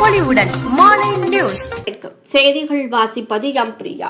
பொலிவுடன் மாலை நியூஸ். செய்திகள் வாசிப்பது எம் பிரியா.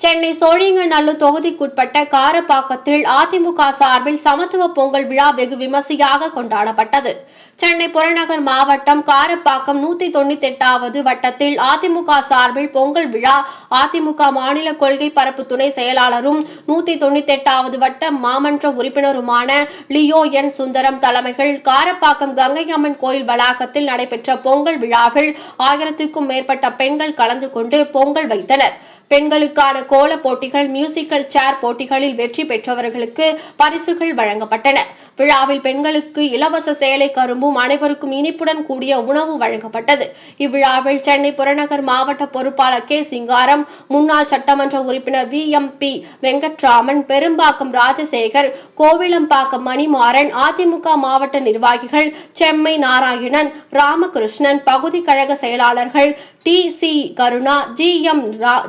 சென்னை சோழிங்கநல்லூர் தொகுதிக்குட்பட்ட காரப்பாக்கத்தில் அதிமுக சார்பில் சமத்துவ பொங்கல் விழா வெகு விமர்சையாக கொண்டாடப்பட்டது. சென்னை புறநகர் மாவட்டம் காரப்பாக்கம் நூத்தி தொண்ணூத்தி எட்டாவது வட்டத்தில் அதிமுக சார்பில் பொங்கல் விழா அதிமுக மாநில கொள்கை பரப்பு துணை செயலாளரும் நூத்தி தொண்ணூத்தி எட்டாவது வட்ட மாமன்ற உறுப்பினருமான லியோ என் சுந்தரம் தலைமைகள் காரப்பாக்கம் கங்கை அம்மன் கோயில் வளாகத்தில் நடைபெற்ற பொங்கல் விழாவில் ஆயிரத்துக்கும் மேற்பட்ட பெண்கள் கலந்து கொண்டு பொங்கல் வைத்தனர். பெண்களுக்கான கோல போட்டிகள் மியூசிக்கல் சேர் போட்டிகளில் வெற்றி பெற்றவர்களுக்கு பரிசுகள் வழங்கப்பட்டன. விழாவில் பெண்களுக்கு இலவச சேலை கரும்பும் அனைவருக்கும் இனிப்புடன் கூடிய உணவு வழங்கப்பட்டது. இவ்விழாவில் சென்னை புறநகர் மாவட்ட பொறுப்பாளர் கே. சிங்காரம் முன்னாள் சட்டமன்ற உறுப்பினர் V. M. P. Venkatraman Perumbakkam Rajasekar Kovilambakkam Manimaran AIADMK மாவட்ட நிர்வாகிகள் செம்மை நாராயணன் ராமகிருஷ்ணன் பகுதி கழக செயலாளர்கள் T C Karuna G M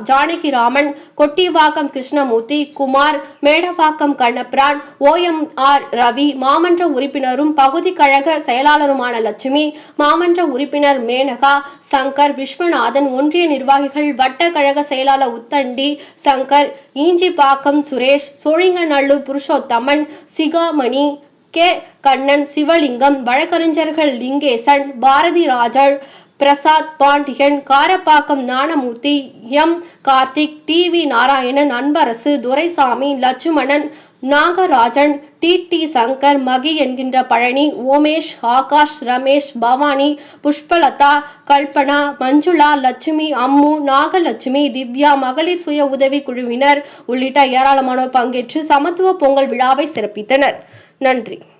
Janakiraman Kottivakkam Krishnamoorthy Kumar Medavakkam Kannapiran O M R Ravi மாமன்ற உறுப்பினரும் பகுதி கழக செயலாளருமான லட்சுமி மாமன்ற உறுப்பினர் மேனகா சங்கர் விஸ்வநாதன் ஒன்றிய நிர்வாகிகள் வட்ட கழக செயலாளர் உத்தண்டி சங்கர் ஈஞ்சிபாக்கம் சுரேஷ் சோழிங்கநல்லூர் புருஷோத்தமன் சிகாமணி கே. கண்ணன் சிவலிங்கம் வழக்கறிஞர்கள் Lingesan Bharathi Rajan Prasad Pandian Karapakkam Gnanamoorthy M. Karthik T. V. Narayanan Anbarasu Duraisamy Lakshmanan Nagarajan T. T. Shankar Mahi என்கின்ற பழனி ஓமேஷ் ஆகாஷ் ரமேஷ் பவானி புஷ்பலதா கல்பனா மஞ்சுளா லட்சுமி அம்மு நாகலட்சுமி திவ்யா மகளிர் சுய உதவி குழுவினர் உள்ளிட்ட ஏராளமானோர் பங்கேற்று சமத்துவ பொங்கல் விழாவை சிறப்பித்தனர். நன்றி.